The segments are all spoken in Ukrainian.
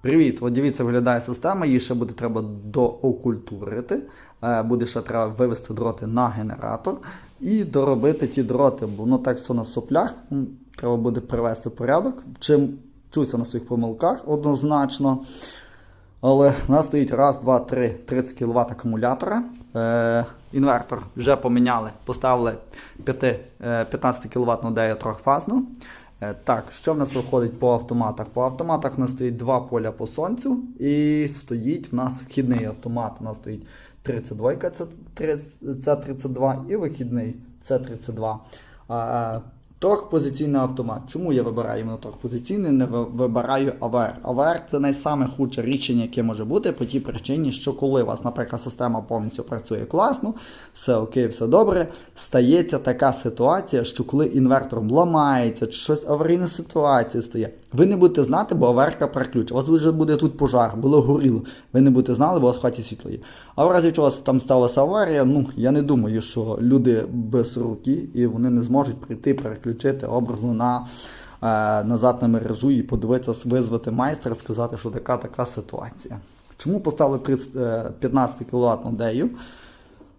Привіт! От дивіться, виглядає система, її ще буде треба доокультурити. Е, Буде ще треба вивести дроти на генератор і доробити ті дроти, бо воно так все на соплях. Треба буде привести порядок. Чим чуся на своїх помилках однозначно. Але у нас стоїть раз, два, три, 30 кВт акумулятора. Е, інвертор вже поміняли, поставили 5, е, 15 кВт дею трьохфазну. Е, так, що в нас виходить по автоматах? По автоматах у нас стоїть два поля по сонцю, і стоїть в нас вхідний автомат. У нас стоїть 32 С32 і вихідний С32. Торг автомат. Чому я вибираю іменно торг не вибираю АВР. АВР це найсаме худше рішення, яке може бути по тій причині, що коли у вас, наприклад, система повністю працює класно, все окей, все добре. Стається така ситуація, що коли інвертором ламається, чи щось аварійна ситуація стає, ви не будете знати, бо аверка переключить. У вас вже буде тут пожар, було горіло. Ви не будете знали, бо у вас в хаті світло є. А в разі, вас там сталася аварія, ну я не думаю, що люди без руки і вони не зможуть прийти переключити образно на е, назад на мережу і подивитися, визвати майстра, сказати, що така така ситуація. Чому поставили 30, е, 15 кВт дею?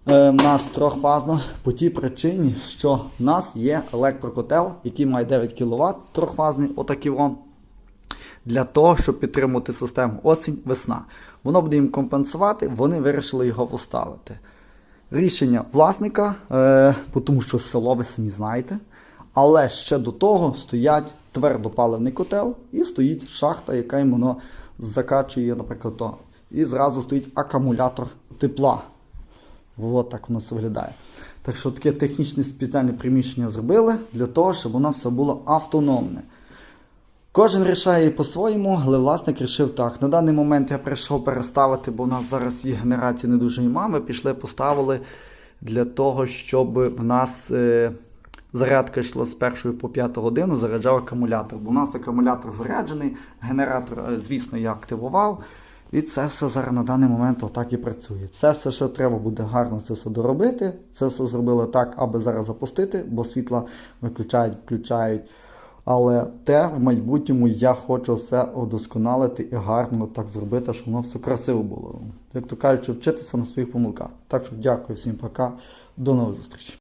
Е, в нас трьохфазно по тій причині, що в нас є електрокотел, який має 9 кВт, трьохфазний, отакий вон, для того, щоб підтримувати систему осінь, весна. Воно буде їм компенсувати, вони вирішили його поставити. Рішення власника, е, тому що село ви самі знаєте. Але ще до того стоять твердопаливний котел і стоїть шахта, яка воно закачує, наприклад, то. І зразу стоїть акумулятор тепла. От так воно все виглядає. Так що таке технічне спеціальне приміщення зробили для того, щоб воно все було автономне. Кожен рішає по-своєму, але власник рішив так. На даний момент я прийшов переставити, бо в нас зараз її генерації не дуже нема. Ми пішли, поставили для того, щоб в нас е, зарядка йшла з першої по п'яту годину, заряджав акумулятор. Бо у нас акумулятор заряджений, генератор, е, звісно, я активував. І це все зараз на даний момент отак і працює. Це все, що треба буде гарно це все доробити. Це все зробили так, аби зараз запустити, бо світла виключають, включають. Але те в майбутньому я хочу все удосконалити і гарно так зробити, щоб воно все красиво було. Як то кажуть, вчитися на своїх помилках. Так що дякую всім, пока, до нових зустрічей.